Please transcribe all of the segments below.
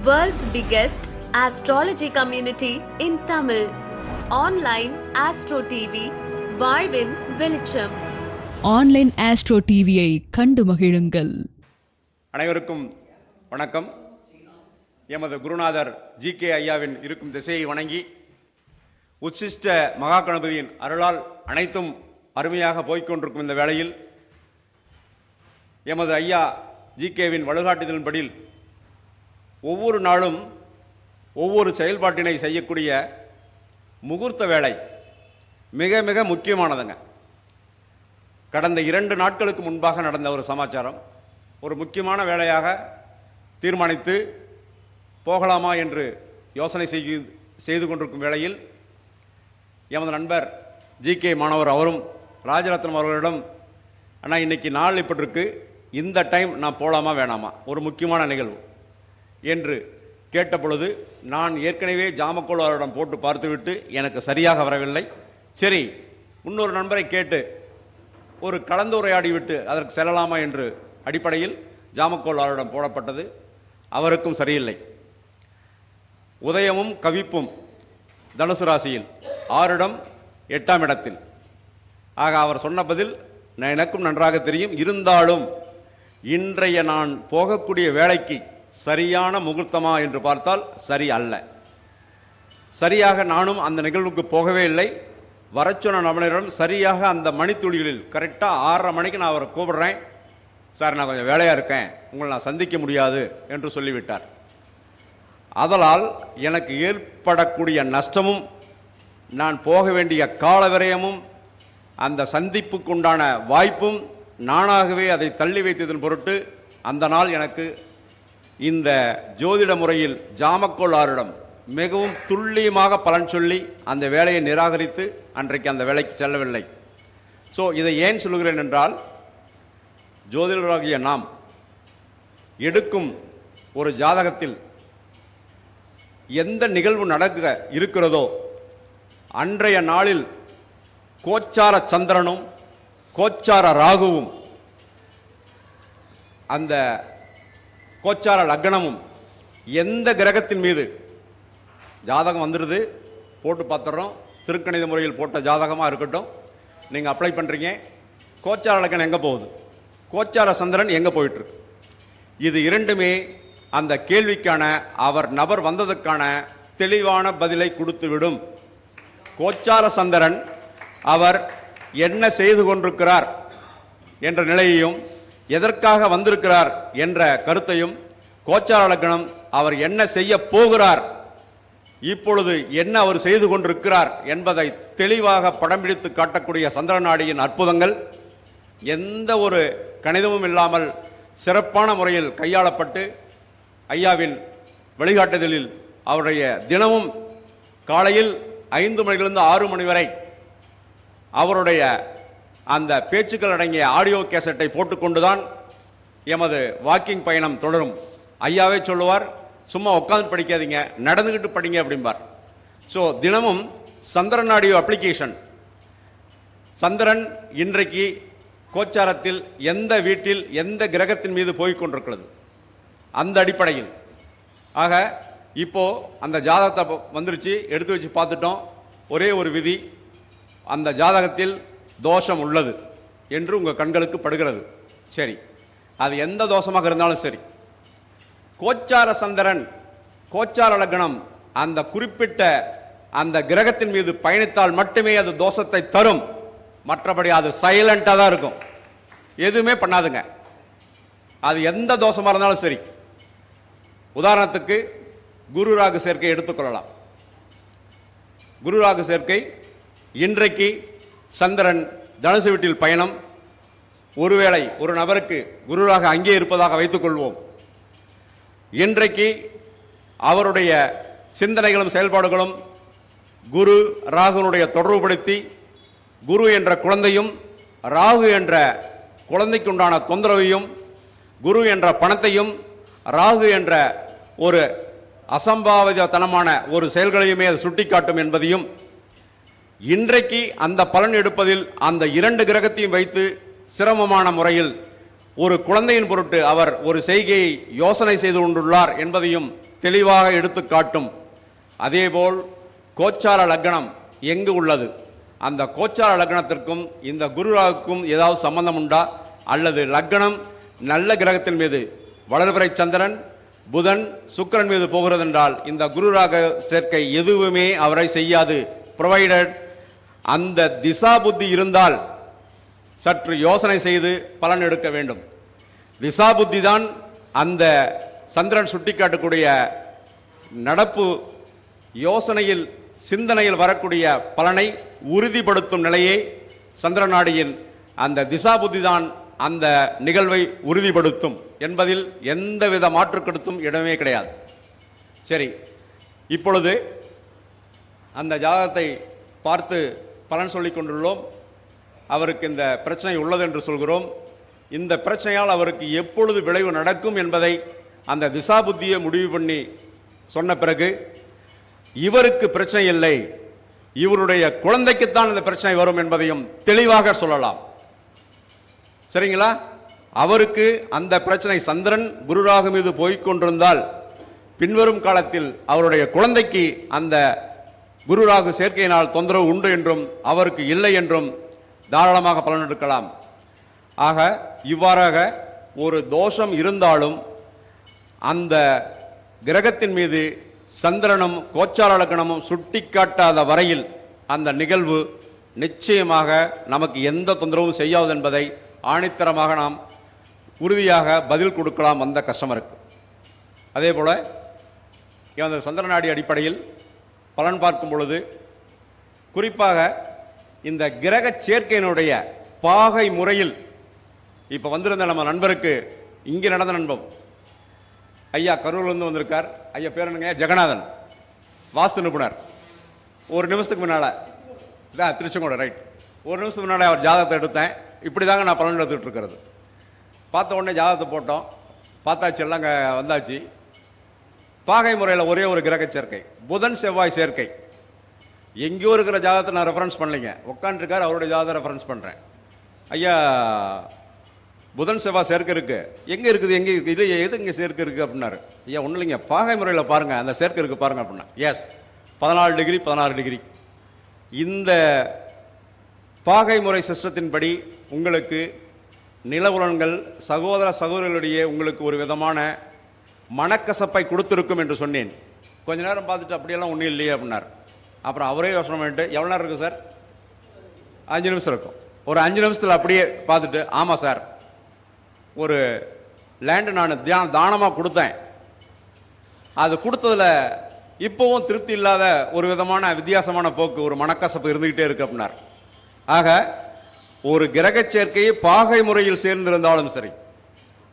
World's biggest astrology community in Tamil. Online Astro TV, வாழ்வின் வெளிச்சம் online astro டிவியை கண்டு மகிழுங்கள். அனைவருக்கும் வணக்கம். எமது குருநாதர் ஜி கே ஐயாவின் இருக்கும் திசையை வணங்கி உச்சிஷ்ட மகா கணபதியின் அருளால் அனைத்தும் அருமையாக போய்க்கொண்டிருக்கும் இந்த வேளையில் எமது ஐயா ஜி கேவின் வழிகாட்டுதலின்படி ஒவ்வொரு நாளும் ஒவ்வொரு செயல்பாட்டினை செய்யக்கூடிய முகூர்த்த வேலை மிக மிக முக்கியமானதுங்க. கடந்த இரண்டு நாட்களுக்கு முன்பாக நடந்த ஒரு சமாச்சாரம். ஒரு முக்கியமான வேலையாக தீர்மானித்து போகலாமா என்று யோசனை செய்து செய்து கொண்டிருக்கும் வேளையில் எமது நண்பர் ஜி கே மாணவர் அவரும் ராஜரத்னம் அவர்களிடம் அண்ணா இன்றைக்கி நாள் இப்படி இருக்குது இந்த டைம் நான் போகலாமா வேணாமா? ஒரு முக்கியமான நிகழ்வு. என்று கேட்ட பொழுது நான் ஏற்கனவே ஜாமக்கோள் அவரிடம் போட்டு பார்த்துவிட்டு எனக்கு சரியாக வரவில்லை. சரி இன்னொரு நண்பரை கேட்டு ஒரு கலந்துரையாடி விட்டு அதற்கு செல்லலாமா என்று அடிப்படையில் ஜாமக்கோள் அவரிடம் போடப்பட்டது. அவருக்கும் சரியில்லை. உதயமும் கவிப்பும் தனுசு ராசியில் ஆறிடம் எட்டாம் இடத்தில். ஆக அவர் சொன்ன பதில் நான் எனக்கும் நன்றாக தெரியும். இருந்தாலும் இன்றைய நான் போகக்கூடிய வேலைக்கு சரியான முகூர்த்தமா என்று பார்த்தால் சரி அல்ல. சரியாக நானும் அந்த நிகழ்வுக்கு போகவே இல்லை. வரச்சொன்ன நபரிடம் சரியாக அந்த மணித்துளிகளில் கரெக்டாக ஆறரை மணிக்கு நான் அவரை கூப்பிடுறேன். சார் நான் கொஞ்சம் வேலையாக இருக்கேன். உங்களை நான் சந்திக்க முடியாது என்று சொல்லிவிட்டார். அதனால் எனக்கு ஏற்படக்கூடிய நஷ்டமும் நான் போக வேண்டிய கால விரயமும் அந்த சந்திப்புக்குண்டான வாய்ப்பும் நானாகவே அதை தள்ளி வைத்ததன் பொருட்டு அந்த நாள் எனக்கு இந்த ஜோதிட முறையில் ஜாமக்கோளாரிடம் மிகவும் துல்லியமாக பலன் சொல்லி அந்த வேலையை நிராகரித்து அன்றைக்கு அந்த வேலைக்கு செல்லவில்லை. ஸோ இதை ஏன் சொல்லுகிறேன் என்றால் ஜோதிடராகிய நாம் எடுக்கும் ஒரு ஜாதகத்தில் எந்த நிகழ்வு நடக்க இருக்கிறதோ அன்றைய நாளில் கோச்சார சந்திரனும் கோச்சார ராகுவும் அந்த கோச்சார லக்னமும் எந்த கிரகத்தின் மீது? ஜாதகம் வந்துடுது போட்டு பார்த்துறோம். திருக்கணித முறையில் போட்ட ஜாதகமாக இருக்கட்டும். நீங்கள் அப்ளை பண்ணுறீங்க கோச்சார லக்னம் எங்கே போகுது? கோச்சார சந்திரன் எங்கே போயிட்டுருக்கு? இது இரண்டுமே அந்த கேள்விக்கான அவர் நபர் வந்ததுக்கான தெளிவான பதிலை கொடுத்துவிடும். கோச்சார சந்திரன் அவர் என்ன செய்து கொண்டிருக்கிறார் என்ற நிலையையும் எதற்காக வந்திருக்கிறார் என்ற கருத்தையும் கோச்சார லக்னம் அவர் என்ன செய்ய போகிறார் இப்பொழுது என்ன அவர் செய்து கொண்டிருக்கிறார் என்பதை தெளிவாக படம் பிடித்து காட்டக்கூடிய சந்திரநாடியின் அற்புதங்கள் எந்த ஒரு கணிதமும் இல்லாமல் சிறப்பான முறையில் கையாளப்பட்டு ஐயாவின் வழிகாட்டுதலில் அவருடைய தினமும் காலையில் ஐந்து மணிலிருந்து ஆறு மணி வரை அவருடைய அந்த பேச்சுக்கள் அடங்கிய ஆடியோ கேசட்டை போட்டுக்கொண்டுதான் எமது வாக்கிங் பயணம் தொடரும். ஐயாவே சொல்லுவார் சும்மா உட்காந்து படிக்காதீங்க நடந்துக்கிட்டு படிங்க அப்படிம்பார். ஸோ தினமும் சந்திரன் ஆடியோ அப்ளிகேஷன் சந்திரன் இன்றைக்கு கோச்சாரத்தில் எந்த வீட்டில் எந்த கிரகத்தின் மீது போய்க் கொண்டிருக்கிறது அந்த அடிப்படையில். ஆக இப்போது அந்த ஜாதகத்தை வந்துருச்சு எடுத்து வச்சு பார்த்துட்டோம். ஒரே ஒரு விதி அந்த ஜாதகத்தில் தோஷம் உள்ளது என்று உங்கள் கண்களுக்கு படுகிறது. சரி. அது எந்த தோஷமாக இருந்தாலும் சரி. கோச்சார சந்திரன் கோச்சார லக்னம் அந்த குறிப்பிட்ட அந்த கிரகத்தின் மீது பயணித்தால் மட்டுமே அது தோஷத்தை தரும். மற்றபடி அது சைலண்ட்டாக தான் இருக்கும். எதுவுமே பண்ணாதுங்க. அது எந்த தோஷமாக இருந்தாலும் சரி. உதாரணத்துக்கு குரு ராகு சேர்க்கை எடுத்துக்கொள்ளலாம். குரு ராகு சேர்க்கை இன்றைக்கு சந்திரன் தனுசு வீட்டில் பயணம். ஒருவேளை ஒரு நபருக்கு குருராக அங்கே இருப்பதாக வைத்துக் கொள்வோம். இன்றைக்கு அவருடைய சிந்தனைகளும் செயல்பாடுகளும் குரு ராகுனுடைய தொடர்புபடுத்தி குரு என்ற குழந்தையும் ராகு என்ற குழந்தைக்குண்டான தொந்தரவையும் குரு என்ற பணத்தையும் ராகு என்ற ஒரு அசம்பாவிதத்தனமான ஒரு செயல்களையுமே அது சுட்டிக்காட்டும் என்பதையும் இன்றைக்கு அந்த பலன் எடுப்பதில் அந்த இரண்டு கிரகத்தையும் வைத்து சிரமமான முறையில் ஒரு குழந்தையின் பொருட்டு அவர் ஒரு செய்கையை யோசனை செய்து கொண்டுள்ளார் என்பதையும் தெளிவாக எடுத்து காட்டும். அதேபோல் கோச்சார லக்னம் எங்கு உள்ளது? அந்த கோச்சார லக்னத்திற்கும் இந்த குருராவுக்கும் ஏதாவது சம்பந்தம் உண்டா? அல்லது லக்னம் நல்ல கிரகத்தின் மீது வளர்பிறை சந்திரன் புதன் சுக்கிரன் மீது போகிறதென்றால் இந்த குருராக சேர்க்கை எதுவுமே அவரை செய்யாது. ப்ரொவைடட் அந்த திசா புத்தி இருந்தால் சற்று யோசனை செய்து பலன் எடுக்க வேண்டும். திசா புத்தி தான் அந்த சந்திரன் சுட்டிக்காட்டக்கூடிய நடப்பு யோசனையில் சிந்தனையில் வரக்கூடிய பலனை உறுதிப்படுத்தும் நிலையே சந்திரநாடியின் அந்த திசா புத்தி தான் அந்த நிகழ்வை உறுதிப்படுத்தும் என்பதில் எந்தவித மாற்றுக்கெடுத்தும் இடமே கிடையாது. சரி இப்பொழுது அந்த ஜாதகத்தை பார்த்து பலன் சொல்லிக் கொண்டுள்ளோம். அவருக்கு இந்த பிரச்சனை உள்ளது என்று சொல்கிறோம். இந்த பிரச்சனையால் அவருக்கு எப்பொழுது விளைவு நடக்கும் என்பதை அந்த திசா புத்தியை முடிவு பண்ணி சொன்ன பிறகு இவருக்கு பிரச்சனை இல்லை. இவருடைய குழந்தைக்குத்தான் இந்த பிரச்சனை வரும் என்பதையும் தெளிவாக சொல்லலாம். சரிங்களா? அவருக்கு அந்த பிரச்சனை சந்திரன் குருராக மீது போய்க் கொண்டிருந்தால் பின்வரும் காலத்தில் அவருடைய குழந்தைக்கு அந்த குரு ராகு சேர்க்கையினால் தொந்தரவு உண்டு என்றும் அவருக்கு இல்லை என்றும் தாராளமாக பலன் எடுக்கலாம் ஆக இவ்வாறாக ஒரு தோஷம் இருந்தாலும் அந்த கிரகத்தின் மீது சந்திரனும் கோச்சார லக்கணமும் சுட்டிக்காட்டாத வரையில் அந்த நிகழ்வு நிச்சயமாக நமக்கு எந்த தொந்தரவும் செய்யாது என்பதை ஆணித்தரமாக நாம் உறுதியாக பதில் கொடுக்கலாம் அந்த கஸ்டமருக்கு. அதே போல் அந்த சந்திரநாடி அடிப்படையில் பலன் பார்க்கும் பொழுது குறிப்பாக இந்த கிரக சேர்க்கையினுடைய பாகை முறையில் இப்போ வந்திருந்த நம்ம நண்பருக்கு இங்கே நடந்த நண்பம். ஐயா கரூர்லேருந்து வந்திருக்கார். ஐயா பேர் என்னங்க? ஜெகநாதன். வாஸ்து நிபுணர். ஒரு நிமிஷத்துக்கு முன்னால் இதான் திருச்செங்கோடு ரைட் ஒரு நிமிஷத்துக்கு முன்னாடி அவர் ஜாதகத்தை எடுத்தேன். இப்படி தாங்க நான் பலன் எடுத்துகிட்டு இருக்கிறது. பார்த்த உடனே ஜாதகத்தை போட்டோம். பார்த்தாச்சு எல்லாம் அங்கே வந்தாச்சு. பாகை முறையில் ஒரே ஒரு கிரக சேர்க்கை. புதன் செவ்வாய் சேர்க்கை. எங்கேயோ இருக்கிற ஜாதகத்தை நான் ரெஃபரன்ஸ் பண்ணலைங்க. உட்காந்துருக்கார் அவருடைய ஜாதகத்தை ரெஃபரன்ஸ் பண்ணுறேன் ஐயா புதன் செவ்வாய் சேர்க்கை இருக்குது எங்கே இருக்குது எங்கே இருக்குது இது எது இங்கே சேர்க்கை இருக்குது அப்படின்னாரு. ஐயா ஒன்றும் இல்லைங்க. பாகை முறையில் பாருங்கள் அந்த சேர்க்கை இருக்குது பாருங்கள் அப்படின்னா. எஸ் பதினாலு டிகிரி பதினாறு டிகிரி இந்த பாகை முறை சிஸ்டத்தின்படி உங்களுக்கு நிலவுலன்கள் சகோதர சகோதரர்களுடைய உங்களுக்கு ஒரு விதமான மனக்கசப்பை கொடுத்துருக்கும் என்று சொன்னேன். கொஞ்ச நேரம் பார்த்துட்டு அப்படியெல்லாம் ஒன்றும் இல்லையே அப்படின்னார். அப்புறம் அவரே யோசனை பண்ணிட்டு எவ்வளோ நேரம் இருக்கும் சார்? அஞ்சு நிமிஷம் இருக்கும். ஒரு அஞ்சு நிமிஷத்தில் அப்படியே பார்த்துட்டு ஆமாம் சார். ஒரு லேண்டு நான் தியானம் தானமாக கொடுத்தேன். அது கொடுத்ததுல இப்போவும் திருப்தி இல்லாத ஒரு விதமான வித்தியாசமான போக்கு ஒரு மனக்கசப்பு இருந்துக்கிட்டே இருக்கு அப்படின்னார். ஆக ஒரு கிரகச் சேர்க்கையை பாகை முறையில் சேர்ந்திருந்தாலும் சரி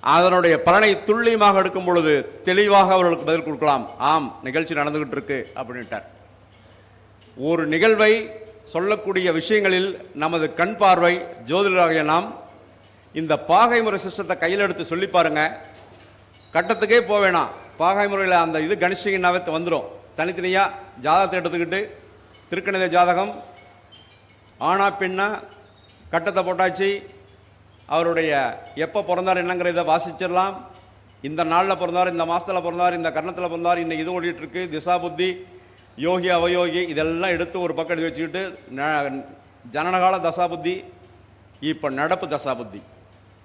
அதனுடைய பலனை துல்லியமாக எடுக்கும் பொழுது தெளிவாக அவர்களுக்கு பதில் கொடுக்கலாம். ஆம் நிகழ்ச்சி நடந்துகிட்டு இருக்கு அப்படின்ட்டார். ஒரு நிகழ்வை சொல்லக்கூடிய விஷயங்களில் நமது கண் பார்வை ஜோதிடராகிய நாம் இந்த பாகை முறை சிஸ்டத்தை கையில் எடுத்து சொல்லி பாருங்க. கட்டத்துக்கே போக வேணாம். பாகை முறையில் அந்த இது கணிச்சிங்கன்னாவே வந்துடும் தனித்தனியாக ஜாதகத்தை எடுத்துக்கிட்டு திருக்கணித ஜாதகம் ஆனா பெண்ணா கட்டத்தை போட்டாச்சு அவருடைய எப்போ பிறந்தார் என்னங்கிறத வாசிச்சிடலாம். இந்த நாளில் பிறந்தார் இந்த மாதத்தில் பிறந்தார் இந்த கர்ணத்தில் பிறந்தார் இன்னைக்கு இது ஓடிட்டுருக்கு திசா புத்தி யோகி அவயோகி இதெல்லாம் எடுத்து ஒரு பக்கம் எடுத்து வச்சுக்கிட்டு ந- ஜனனகால தசா புத்தி இப்போ நடப்பு தசா புத்தி.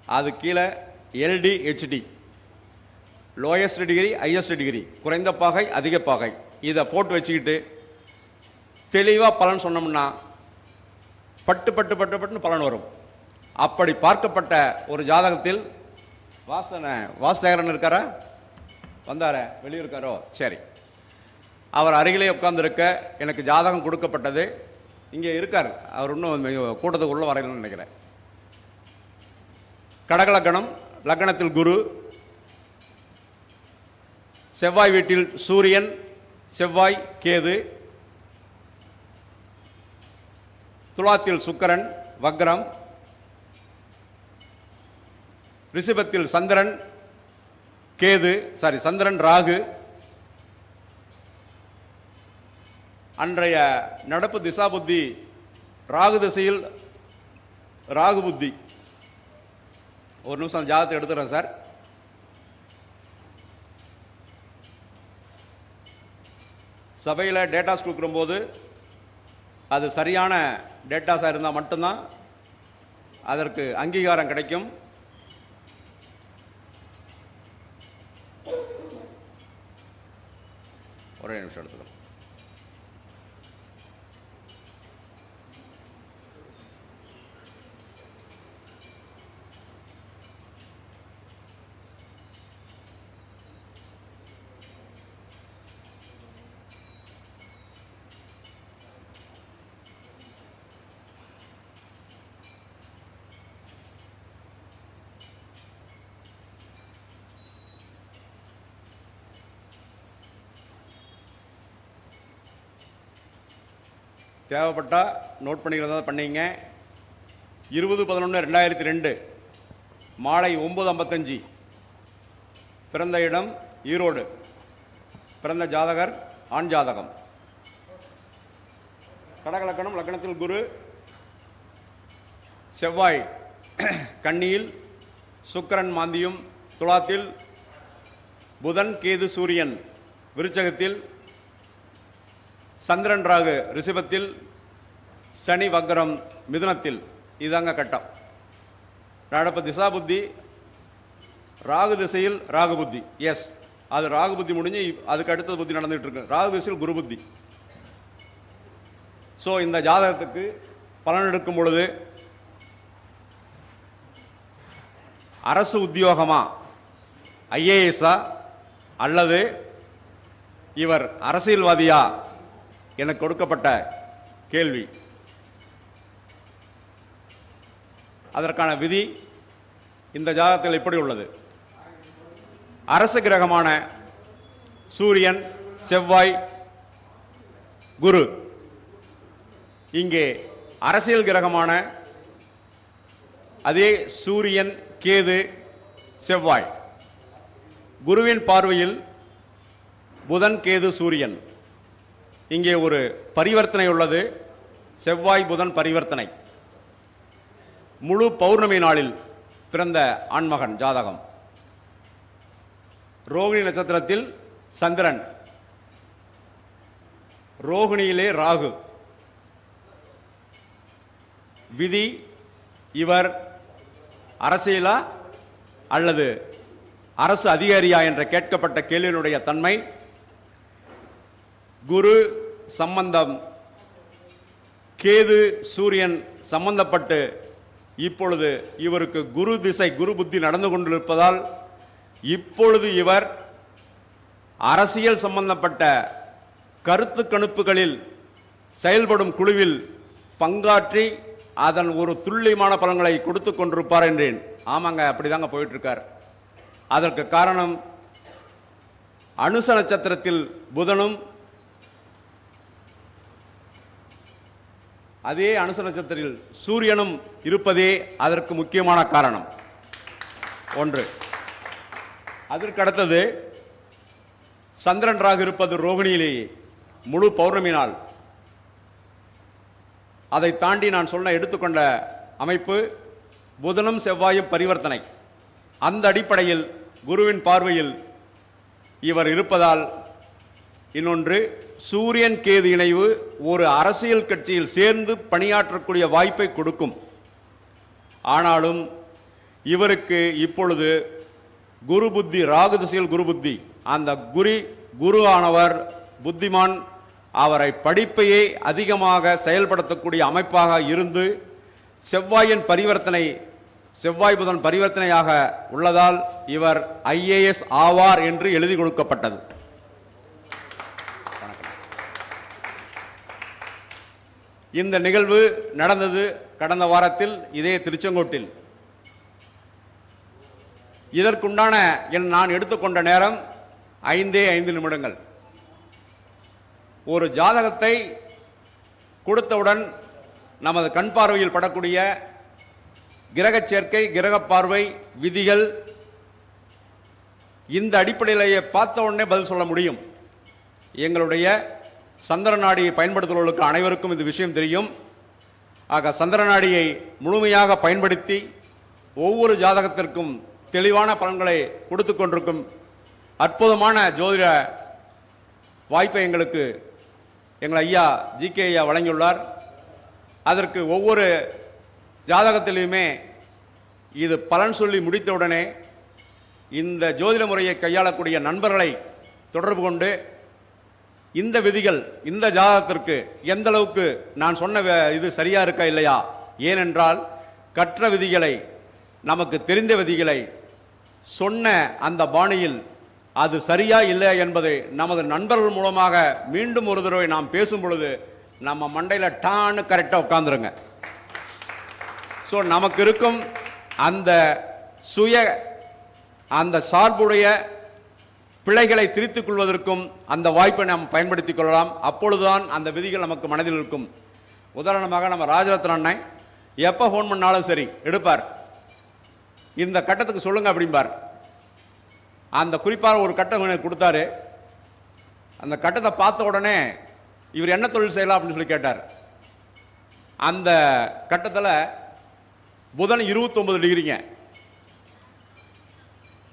அது கீழே LD HD lowest degree highest degree குறைந்த பாகை அதிக பாகை. இதை போட்டு வச்சுக்கிட்டு தெளிவாக பலன் சொன்னோம்னா பட்டு பட்டு பட்டு பட்டுன்னு பலன் வரும். அப்படி பார்க்கப்பட்ட ஒரு ஜாதகத்தில் வாஸ்தன வாசகரன் இருக்காரா? வந்தார? வெளியிருக்காரோ? சரி. அவர் அருகிலே உட்காந்துருக்க எனக்கு ஜாதகம் கொடுக்கப்பட்டது. இங்கே இருக்கார். அவர் இன்னும் கூட்டத்துக்குள்ளே வரையிலன்னு நினைக்கிறேன். கடக லக்கணம் லக்னத்தில் குரு செவ்வாய் வீட்டில் சூரியன் செவ்வாய் கேது துலாத்தில் சுக்கரன் வக்ரம் ரிஷபத்தில் சந்திரன் கேது சாரி சந்திரன் ராகு. அன்றைய நடப்பு திசா புத்தி ராகு திசையில் ராகு புத்தி. ஒரு நிமிஷம் அந்த ஜாதகத்தை எடுத்துறேன் சார். சபையில் டேட்டாஸ் கொடுக்குறம்போது அது சரியான டேட்டாஸாக இருந்தால் மட்டும்தான் அதற்கு அங்கீகாரம் கிடைக்கும். ஒரே நிமிஷம் எடுத்துக்கணும் தேவைப்பட்டால் நோட் பண்ணிக்கிறதா பண்ணிங்க. இருபது பதினொன்று ரெண்டாயிரத்தி ரெண்டு. மாலை ஒம்பது ஐம்பத்தஞ்சு. பிறந்த இடம் ஈரோடு. பிறந்த ஜாதகர் ஆண் ஜாதகம். கடகலக்கணம் லக்கணத்தில் குரு. செவ்வாய் கன்னியில் சுக்கரன் மாந்தியும் துலாத்தில் புதன் கேது சூரியன் விருச்சகத்தில் சந்திரன் ராகு ரிஷபத்தில் சனி வக்கரம் மிதுனத்தில். இதாங்க கட்டம். நடப்பு திசா புத்தி ராகு திசையில் ராகு புத்தி. எஸ் அது ராகு புத்தி முடிஞ்சு அதுக்கு அடுத்த புத்தி நடந்துகிட்டு இருக்கு. ராகு திசையில் குரு புத்தி. ஸோ இந்த ஜாதகத்துக்கு பலன் எடுக்கும் பொழுது அரசு உத்தியோகமா? ஐஏஎஸ்ஸா அல்லது இவர் அரசியல்வாதியா? எனக்கு கொடுக்கப்பட்ட கேள்வி. அதற்கான விதி இந்த ஜாதகத்தில் இப்படி உள்ளது? அரசு கிரகமான சூரியன் செவ்வாய் குரு. இங்கே அரசியல் கிரகமான அதே சூரியன் கேது செவ்வாய். குருவின் பார்வையில் புதன் கேது சூரியன். இங்கே ஒரு பரிவர்த்தனை உள்ளது. செவ்வாய் புதன் பரிவர்த்தனை. முழு பௌர்ணமி நாளில் பிறந்த ஆண்மகன் ஜாதகம். ரோகிணி நட்சத்திரத்தில் சந்திரன். ரோகிணியிலே ராகு. விதி இவர் அரசியலா அல்லது அரசு அதிகாரியா என்ற கேட்கப்பட்ட கேள்வியினுடைய தன்மை குரு சம்பந்தம் கேது சூரியன் சம்பந்தப்பட்டு இப்பொழுது இவருக்கு குரு திசை குரு புத்தி நடந்து கொண்டிருப்பதால் இப்பொழுது இவர் அரசியல் சம்பந்தப்பட்ட கருத்து கணிப்புகளில் செயல்படும் குழுவில் பங்காற்றி அதன் ஒரு துல்லியமான பலன்களை கொடுத்து கொண்டிருப்பார் என்றேன். ஆமாங்க அப்படிதாங்க தாங்க போயிட்டுருக்கார். அதற்கு காரணம் அனுச நட்சத்திரத்தில் புதனும் அதே அனுச நட்சத்திரத்தில் சூரியனும் இருப்பதே அதற்கு முக்கியமான காரணம். ஒன்று. அதற்கு அடுத்தது சந்திரன் ராகு இருப்பது ரோகிணியிலேயே முழு பௌர்ணமி நாள் அதை தாண்டி நான் சொன்ன எடுத்துக்கொண்ட அமைப்பு புதனும் செவ்வாயும் பரிவர்த்தனை. அந்த அடிப்படையில் குருவின் பார்வையில் இவர் இருப்பதால் இன்னொன்று சூரியன் கேது இணைவு ஒரு அரசியல் கட்சியில் சேர்ந்து பணியாற்றக்கூடிய வாய்ப்பை கொடுக்கும். ஆனாலும் இவருக்கு இப்பொழுது குரு புத்தி ராகு திசையில் குரு புத்தி. அந்த குரு குரு ஆனவர் புத்திமான் அவரை படிப்பையே அதிகமாக செயல்படுத்தக்கூடிய அமைப்பாக இருந்து செவ்வாயின் பரிவர்த்தனை செவ்வாய் புதன் பரிவர்த்தனையாக உள்ளதால் இவர் ஐஏஎஸ் ஆவார் என்று எழுதி கொடுக்கப்பட்டது. இந்த நிகழ்வு நடந்தது கடந்த வாரத்தில் இதே திருச்செங்கோட்டில். இதற்குண்டான என் நான் எடுத்துக்கொண்ட நேரம் ஐந்தே ஐந்து நிமிடங்கள். ஒரு ஜாதகத்தை கொடுத்தவுடன் நமது கண் பார்வையில் படக்கூடிய கிரகச் சேர்க்கை கிரகப் பார்வை விதிகள் இந்த அடிப்படையிலேயே பார்த்த உடனே பதில் சொல்ல முடியும். எங்களுடைய சந்திரநாடியை பயன்படுத்துபவர்களுக்கு அனைவருக்கும் இந்த விஷயம் தெரியும். ஆக சந்திரநாடியை முழுமையாக பயன்படுத்தி ஒவ்வொரு ஜாதகத்திற்கும் தெளிவான பலன்களை கொடுத்து கொண்டிருக்கும் அற்புதமான ஜோதிட வாய்ப்பை எங்களுக்கு எங்கள் ஐயா ஜி கே ஐயா வழங்கியுள்ளார். அதற்கு ஒவ்வொரு ஜாதகத்திலையுமே இது பலன் சொல்லி முடித்தவுடனே இந்த ஜோதிட முறையை கையாளக்கூடிய நண்பர்களை தொடர்பு கொண்டு இந்த விதிகள் இந்த ஜாதகத்திற்கு எந்த அளவுக்கு நான் சொன்ன வே- இது சரியா இருக்கா இல்லையா? ஏனென்றால் கற்ற விதிகளை நமக்கு தெரிந்த விதிகளை சொன்ன அந்த பாணியில் அது சரியா இல்லை என்பது நமது நண்பர்கள் மூலமாக மீண்டும் ஒரு தடவை நாம் பேசும் பொழுது நம்ம மண்டையில் டான்னு கரெக்டாக உட்காந்துருங்க ஸோ நமக்கு இருக்கும் அந்த சுய அந்த சார்புடைய பிழைகளை திரித்துக் கொள்வதற்கும் அந்த வாய்ப்பை நாம் பயன்படுத்திக் கொள்ளலாம். அப்பொழுதுதான் அந்த விதிகள் நமக்கு மனதில் இருக்கும். உதாரணமாக நம்ம ராஜரத்ன அண்ணன் எப்போ ஃபோன் பண்ணாலும் சரி எடுப்பார். இந்த கட்டத்துக்கு சொல்லுங்க அப்படிம்பார். அந்த குறிப்பாக ஒரு கட்டம் எனக்கு கொடுத்தாரு. அந்த கட்டத்தை பார்த்த உடனே இவர் என்ன தொழில் செய்யலாம் அப்படின்னு சொல்லி கேட்டார். அந்த கட்டத்தில் புதன் 29 டிகிரிங்க.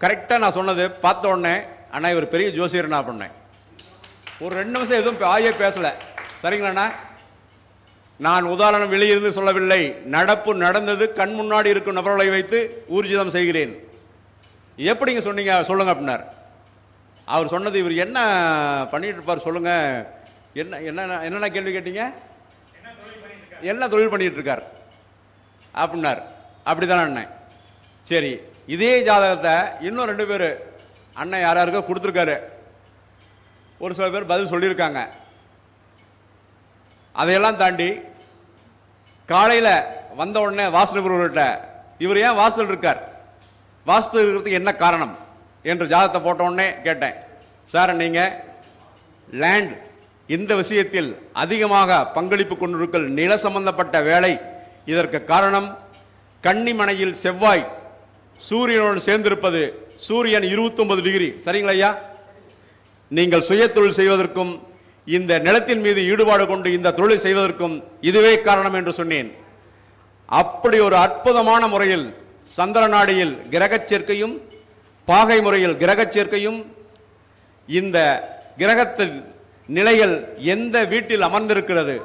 கரெக்டாக நான் சொன்னது பார்த்த உடனே அண்ணா இவர் பெரிய ஜோசியர் நான் பண்ணேன் ஒரு ரெண்டு நிமிஷம் எதுவும் ஆயே பேசல. சரிங்களாண்ணா? நான் உதாரணம் வெளியிருந்து சொல்லவில்லை. நடப்பு நடந்தது கண் முன்னாடி இருக்கும் நபர்களை வைத்து ஊர்ஜிதம் செய்கிறேன். எப்படிங்க சொன்னீங்க? சொல்லுங்க அப்படின்னார். அவர் சொன்னது இவர் என்ன பண்ணிட்டு இருப்பார் சொல்லுங்க. என்ன என்ன என்னென்ன கேள்வி கேட்டீங்க? என்ன தொழில் பண்ணிட்டு இருக்கார் அப்படின்னார். அப்படி தானே சரி இதே ஜாதகத்தை இன்னும் ரெண்டு பேர் அண்ணன் யார் யாருக்கோ கொடுத்துருக்காரு. ஒரு சில பேர் பதில் சொல்லியிருக்காங்க. அதையெல்லாம் தாண்டி காலையில் வந்த உடனே வாசல் குருவர்கிட்ட இவர் ஏன் வாசல் இருக்கார்? வாஸ்து இருக்கிறதுக்கு என்ன காரணம்? என்று ஜாதகத்தை போட்ட உடனே கேட்டேன். சார் நீங்கள் லேண்ட் இந்த விஷயத்தில் அதிகமாக பங்களிப்பு கொண்டிருக்கிற நில சம்பந்தப்பட்ட வேலை. இதற்கு காரணம் கன்னிமனையில் செவ்வாய் சூரியனோடு சேர்ந்திருப்பது சூரியன் 29 டிகிரி. சரிங்களா ஐயா? நீங்கள் சுயதொழில் செய்வதற்கும் இந்த நிலத்தின் மீது ஈடுபாடு கொண்டு இந்த தொழிலை செய்வதற்கும் இதுவே காரணம் என்று சொன்னேன். அப்படி ஒரு அற்புதமான முறையில் சந்திர நாடியில் கிரகச் சேர்க்கையும் பாகை முறையில் கிரகச் சேர்க்கையும் இந்த கிரகத்தின் நிலைகள் எந்த வீட்டில் அமர்ந்திருக்கிறது?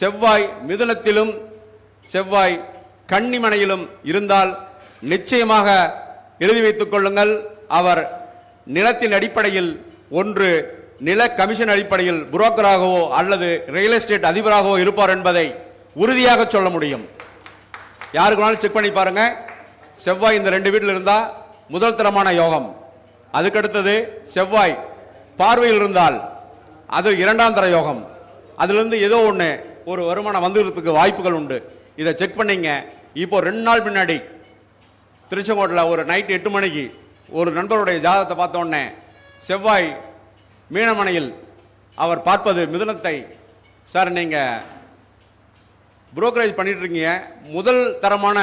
செவ்வாய் மிதுனத்திலும் செவ்வாய் கன்னிமனையிலும் இருந்தால் நிச்சயமாக எழுதி வைத்துக் கொள்ளுங்கள். அவர் நிலத்தின் அடிப்படையில் ஒன்று நில கமிஷன் அடிப்படையில் புரோக்கராகவோ அல்லது ரியல் எஸ்டேட் அதிபராகவோ இருப்பார் என்பதை உறுதியாக சொல்ல முடியும். யாருக்கு வேணாலும் செக் பண்ணி பாருங்க. செவ்வாய் இந்த ரெண்டு வீட்டில் இருந்தா முதல் தரமான யோகம். அதுக்கடுத்தது செவ்வாய் பார்வையில் இருந்தால் அது இரண்டாம் தர யோகம். அதுலேருந்து ஏதோ ஒன்று ஒரு வருமானம் வந்துடுறதுக்கு வாய்ப்புகள் உண்டு. இதை செக் பண்ணிங்க. இப்போ ரெண்டு நாள் முன்னாடி திருச்செங்கோட்டில் ஒரு நைட் எட்டு மணிக்கு ஒரு நண்பருடைய ஜாதகத்தை பார்த்த உடனே செவ்வாய் மீனமனையில் அவர் பார்ப்பது மிதுனத்தை. சார் நீங்கள் புரோக்கரேஜ் பண்ணிகிட்ருக்கீங்க முதல் தரமான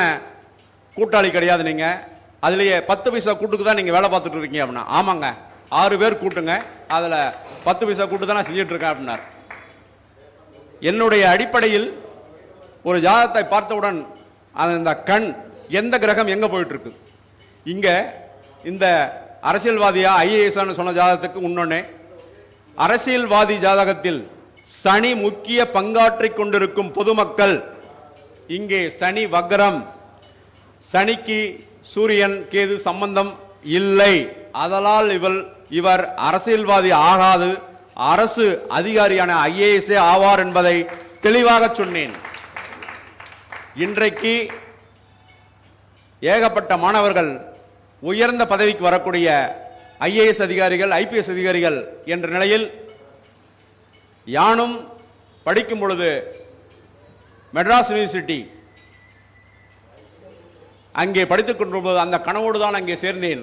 கூட்டாளி கிடையாது நீங்கள் அதிலேயே பத்து பைசா கூட்டுக்கு தான் நீங்கள் வேலை பார்த்துட்டு இருக்கீங்க அப்படின்னா. ஆமாங்க. ஆறு பேர் கூட்டுங்க. அதில் பத்து பைசா கூட்டு தான் நான் இருக்கேன் அப்படின்னார். என்னுடைய அடிப்படையில் ஒரு ஜாதகத்தை பார்த்தவுடன் அந்த கண் எந்த கிரகம் எங்க போயிட்டு இருக்கு இங்க இந்த அரசியல்வாதியா ஐஏஎஸ் சொன்ன ஜாதகத்துக்கு முன்னொன்னே அரசியல்வாதி ஜாதகத்தில் சனி முக்கிய பங்காற்றிக் கொண்டிருக்கும் பொதுமக்கள் இங்கே சனி வக்ரம் சனிக்கு சூரியன் கேது சம்பந்தம் இல்லை. அதனால் இவள் இவர் அரசியல்வாதி ஆகாது. அரசு அதிகாரியான ஐஏஎஸ்ஏ ஆவார் என்பதை தெளிவாக சொன்னேன். இன்றைக்கு ஏகப்பட்ட மாணவர்கள் உயர்ந்த பதவிக்கு வரக்கூடிய ஐஏஎஸ் அதிகாரிகள் ஐபிஎஸ் அதிகாரிகள் என்ற நிலையில் யானும் படிக்கும் பொழுது மெட்ராஸ் யூனிவர்சிட்டி அங்கே படித்துக் கொண்டிருப்பது அந்த கனவோடு தான் அங்கே சேர்ந்தேன்.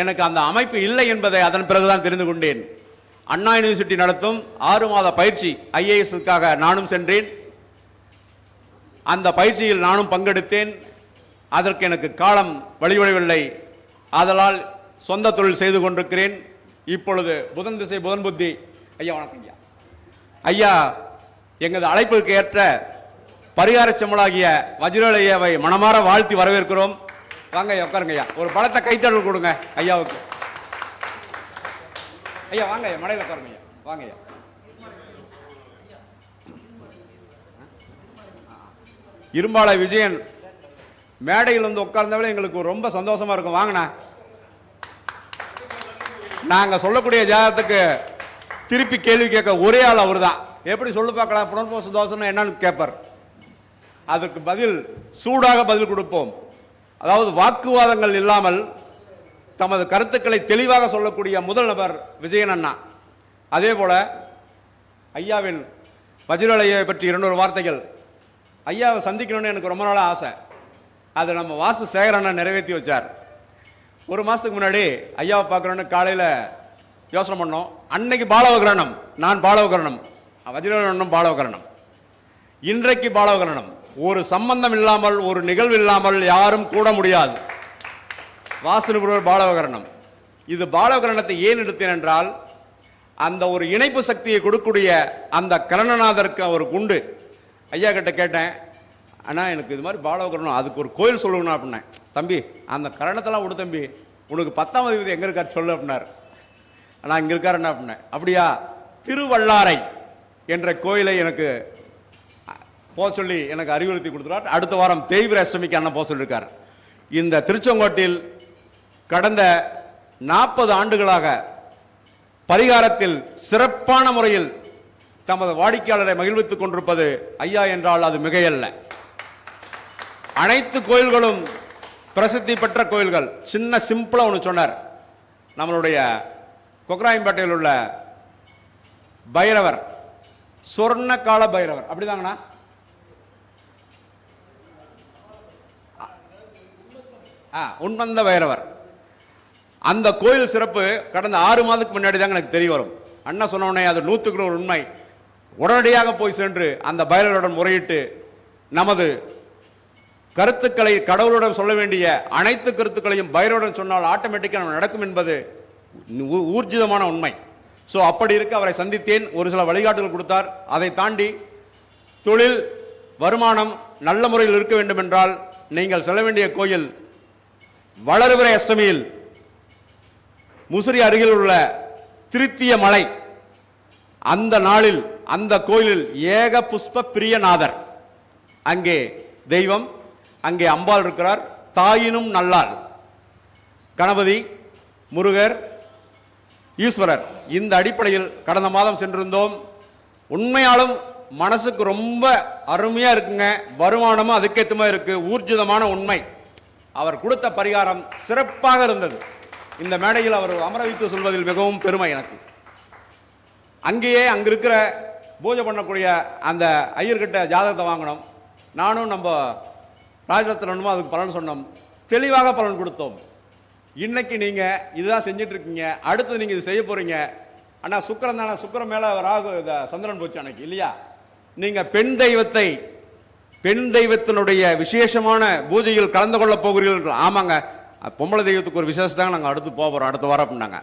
எனக்கு அந்த அமைப்பு இல்லை என்பதை அதன் பிறகுதான் தெரிந்து கொண்டேன். அண்ணா யூனிவர்சிட்டி நடத்தும் ஆறு மாத பயிற்சி ஐஏஎஸ்க்காக நானும் சென்றேன். அந்த பயிற்சியில் நானும் பங்கெடுத்தேன். அதற்கு எனக்கு காலம் வழிவழவில்லை அதனால் சொந்த தொழில் செய்து கொண்டிருக்கிறேன். இப்பொழுது புதன் திசை புதன் புத்தி. ஐயா வணக்கம் ஐயா. ஐயா எங்களது அழைப்புக்கு ஏற்ற பரிகார செம்மலாகிய வஜ்ரலையாவை மனமாற வாழ்த்தி வரவேற்கிறோம். வாங்க ஐயா உட்காருங்க ஐயா. ஒரு பலத்தை கைத்தடல் கொடுங்க ஐயாவுக்கு. ஐயா வாங்க ஐயா மடையில் உட்காருங்க ஐயா. வாங்க ஐயா. இரும்பாள விஜயன் மேடையில் வந்து உட்கார்ந்தவளே எங்களுக்கு ரொம்ப சந்தோஷமா இருக்கும். வாங்கண்ணா. நாங்கள் சொல்லக்கூடிய ஜாதகத்துக்கு திருப்பி கேள்வி கேட்க ஒரே ஆள் அவர் தான் எப்படி சொல்லு பார்க்கலாம்? புனர்போச தோஷம்னு என்னன்னு கேட்பார். அதுக்கு பதில் சூடாக பதில் கொடுப்போம். அதாவது வாக்குவாதங்கள் இல்லாமல் தமது கருத்துக்களை தெளிவாக சொல்லக்கூடிய முதல் நபர் விஜயன் அண்ணா. அதே போல் ஐயாவின் வஜ்ரலையை பற்றி இரண்டொரு வார்த்தைகள். ஐயாவை சந்திக்கணும்னு எனக்கு ரொம்ப நாளாக ஆசை. அதை நம்ம வாசு சேகரண்ணா நிறைவேற்றி வச்சார். ஒரு மாதத்துக்கு முன்னாடி ஐயாவை பார்க்குறோன்னு காலையில் யோசனை பண்ணோம். அன்னைக்கு பாலவகரணம். நான் பாலவகரணம். வஜ்ரவரணம் பாலவகரணம். இன்றைக்கு பாலவகரணம். ஒரு சம்பந்தம் இல்லாமல் ஒரு நிகழ்வு இல்லாமல் யாரும் கூட முடியாது. வாசனுபுரர் பாலவகரணம். இது பாலவகரணத்தை ஏன் எடுத்தேன் என்றால் அந்த ஒரு இணைப்பு சக்தியை கொடுக்கக்கூடிய அந்த கரணநாதருக்கு ஒரு குண்டு ஐயா கிட்ட கேட்டேன் அண்ணா எனக்கு இது மாதிரி பாலவகரணம் அதுக்கு ஒரு கோயில் சொல்லணும் அப்படின்னேன். தம்பி அந்த கரணத்தெல்லாம் விடு தம்பி. உனக்கு பத்தாம் அதிபதி எங்கே இருக்கார் சொல்லு அப்படின்னார். அண்ணா இங்கே இருக்கார் என்ன அப்படின்னேன். அப்படியா? திருவள்ளாரை என்ற கோயிலை எனக்கு போக சொல்லி எனக்கு அறிவுறுத்தி கொடுத்துறார். அடுத்த வாரம் தேய்பிர அஷ்டமிக்கு அண்ணன் போக சொல்லியிருக்கார். இந்த திருச்செங்கோட்டில் கடந்த நாற்பது ஆண்டுகளாக பரிகாரத்தில் சிறப்பான முறையில் தமது வாடிக்கையாளரை மகிழ்வித்துக் கொண்டிருப்பது ஐயா என்றால் அது மிகையல்ல. அனைத்து கோயில்களும் பிரசித்தி பெற்ற கோயில்கள். சின்ன சிம்பிளாக ஒன்று சொன்னார். நம்மளுடைய கொக்கராயம்பேட்டையில் உள்ள பைரவர் சொர்ண கால பைரவர். அப்படிதாங்கண்ணா? ஆ உண்மந்த பைரவர். அந்த கோயில் சிறப்பு கடந்த ஆறு மாதத்துக்கு முன்னாடி தாங்க எனக்கு தெரிய வரும். அண்ணா சொன்ன அது நூற்றுக்கு நூறு உண்மை. உடனடியாக போய் சென்று அந்த பைரவருடன் முறையிட்டு நமது கருத்துக்களை கடவுளுடன் சொல்ல வேண்டிய அனைத்து கருத்துக்களையும் பைரவருடன் சொன்னால் ஆட்டோமேட்டிக்காக நடக்கும் என்பது ஊர்ஜிதமான உண்மை. ஸோ அப்படி இருக்க அவரை சந்தித்தேன். ஒரு சில வழிகாட்டுகள் கொடுத்தார். அதை தாண்டி தொழில் வருமானம் நல்ல முறையில் இருக்க வேண்டும் என்றால் நீங்கள் செல்ல வேண்டிய கோயில் வளர்விரை அஷ்டமியில் முசிறி அருகில் உள்ள திருத்திய மலை. அந்த நாளில் அந்த கோயிலில் ஏக புஷ்ப பிரியநாதர். அங்கே தெய்வம் அங்கே அம்பாள் இருக்கிறார். தாயினும் நல்லாள். கணபதி முருகர் ஈஸ்வரர். இந்த அடிப்படையில் கடந்த மாதம் சென்றிருந்தோம். உண்மையாலும் மனசுக்கு ரொம்ப அருமையாக இருக்குங்க. வருமானமும் அதுக்கேற்ற மாதிரி ஊர்ஜிதமான உண்மை. அவர் கொடுத்த பரிகாரம் சிறப்பாக இருந்தது. இந்த மேடையில் அவர் அமர வைத்து சொல்வதில் மிகவும் பெருமை எனக்கு. அங்கேயே அங்கே இருக்கிற பூஜை பண்ணக்கூடிய அந்த ஐயர்கிட்ட ஜாதகத்தை வாங்கினோம். நானும் நம்ம ராஜரத்னமும் அதுக்கு பலன் சொன்னோம். தெளிவாக பலன் கொடுத்தோம். இன்னைக்கு நீங்க இதுதான் செஞ்சுட்டு இருக்கீங்க அடுத்து நீங்க இது செய்ய போறீங்க. அண்ணா சுக்கரன் தானே சுக்கிரன் மேல ராகு இந்த சந்திரன் போச்சு அன்னைக்கு இல்லையா? நீங்க பெண் தெய்வத்தை பெண் தெய்வத்தினுடைய விசேஷமான பூஜையில் கலந்து கொள்ள போகிறீர்கள் என்று. ஆமாங்க. பொம்பளை தெய்வத்துக்கு ஒரு விசேஷத்தாங்க நாங்கள் அடுத்து போகிறோம் அடுத்த வாரம் அப்படின்னாங்க.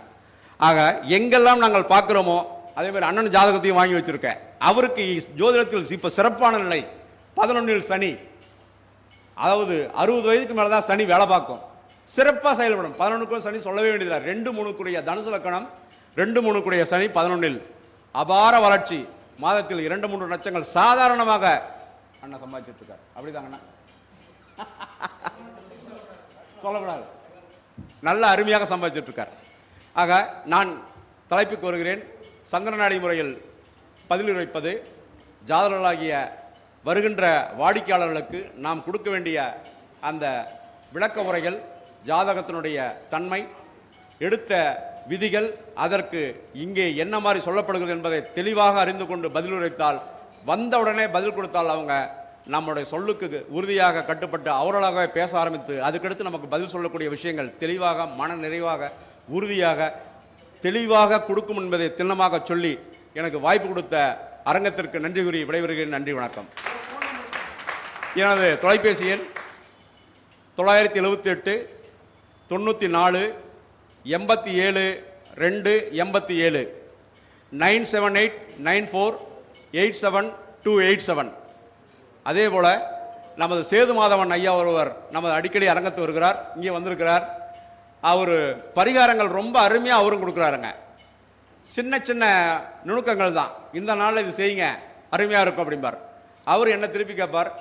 ஆக எங்கெல்லாம் நாங்கள் பார்க்குறோமோ அதே மாதிரி அண்ணன் ஜாதகத்தையும் வாங்கி வச்சுருக்கேன். அவருக்கு ஜோதிடத்தில் இப்போ சிறப்பான நிலை பதினொன்றில் சனி. அதாவது அறுபது வயதுக்கு மேலே தான் சனி வேலை பார்க்கும். சிறப்பாக செயல்படும். பதினொன்றுக்கும் சனி சொல்லவே வேண்டியதில்லை. ரெண்டு மூணுக்குரிய தனுசு லக்கணம் ரெண்டு மூணுக்குரிய சனி பதினொன்னில் அபார வளர்ச்சி. மாதத்தில் இரண்டு மூன்று லட்சங்கள் சாதாரணமாக அண்ணா சம்பாதிச்சுட்டு இருக்கார். அப்படிதாங்கண்ணா. சொல்லக்கூடாது. நல்ல அருமையாக சம்பாதிச்சுட்டு இருக்கார். ஆக நான் தலைப்புக்கு வருகிறேன். சந்திரநாடி முறையில் பதிலுரைப்பது ஜாதகர்களாகிய வருகின்ற வாடிக்கையாளர்களுக்கு நாம் கொடுக்க வேண்டிய அந்த விளக்க உரைகள் ஜாதகத்தினுடைய தன்மை எடுத்த விதிகள் அதற்கு இங்கே என்ன மாதிரி சொல்லப்படுகிறது என்பதை தெளிவாக அறிந்து கொண்டு பதில் உரைத்தால் வந்தவுடனே பதில் கொடுத்தால் அவங்க நம்முடைய சொல்லுக்கு உறுதியாக கட்டுப்பட்டு அவர்களாகவே பேச ஆரம்பித்து அதுக்கடுத்து நமக்கு பதில் சொல்லக்கூடிய விஷயங்கள் தெளிவாக மன நிறைவாக உறுதியாக தெளிவாக கொடுக்கும் என்பதை திண்ணமாக சொல்லி எனக்கு வாய்ப்பு கொடுத்த அரங்கத்திற்கு நன்றி கூறி விடைபெறுகிறேன். நன்றி வணக்கம். எனது தொலைபேசி எண் தொள்ளாயிரத்தி எழுபத்தி எட்டு தொண்ணூற்றி நாலு எண்பத்தி ஏழு ரெண்டு எண்பத்தி ஏழு. Nine seven eight nine four eight seven two eight seven. அதே போல் நமது சேது மாதவன் ஐயா ஒருவர் நமது அடிக்கடி அரங்கத்து வருகிறார் இங்கே வந்திருக்கிறார். அவர் பரிகாரங்கள் ரொம்ப அருமையாக அவரும் கொடுக்குறாருங்க. சின்ன சின்ன நுணுக்கங்கள் தான். இந்த நாளில் இது செய்யுங்க அருமையாக இருக்கும் அப்படிம்பார். அவர் என்ன திருப்பி கேட்பார்?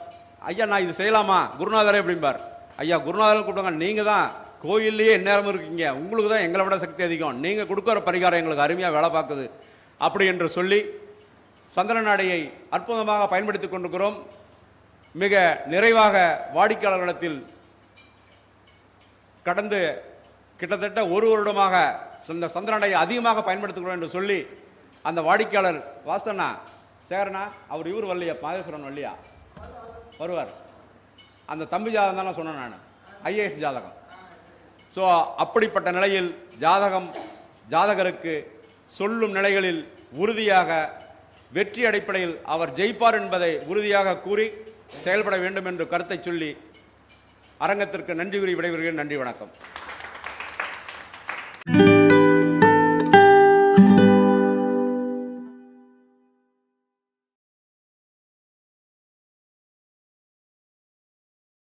ஐயா நான் இது செய்யலாமா? குருநாதரே அப்படிம்பார். ஐயா குருநாதரை கூப்பிடுங்க நீங்கள் தான் கோயில்லையே எந்நேரமும் இருக்கீங்க. உங்களுக்கு தான் எங்களை விட சக்தி அதிகம். நீங்கள் கொடுக்குற பரிகாரம் எங்களுக்கு அருமையாக வேலை பார்க்குது. அப்படி என்று சொல்லி சந்திரநாடையை அற்புதமாக பயன்படுத்தி கொண்டிருக்கிறோம். மிக நிறைவாக வாடிக்கையாளர்களிடத்தில் கடந்து கிட்டத்தட்ட ஒரு வருடமாக இந்த சந்திரனையை அதிகமாக பயன்படுத்துகிறோம் என்று சொல்லி அந்த வாடிக்கையாளர் வாஸ்தண்ணா சேகரண்ணா அவர் இவர் வரலையா? மாதேஸ்வரன் வரலையா? வருவார். அந்த தம்பி ஜாதகம் தான் நான். சொன்னேன் நான் ஐஏஎஸ் ஜாதகம். ஸோ அப்படிப்பட்ட நிலையில் ஜாதகம் ஜாதகருக்கு சொல்லும் நிலைகளில் உறுதியாக வெற்றி அடிப்படையில் அவர் ஜெயிப்பார் என்பதை உறுதியாக கூறி செயல்பட வேண்டும் என்று கருத்தை சொல்லி அரங்கத்திற்கு நன்றி கூறி விடைபெறுகிறேன். நன்றி வணக்கம்.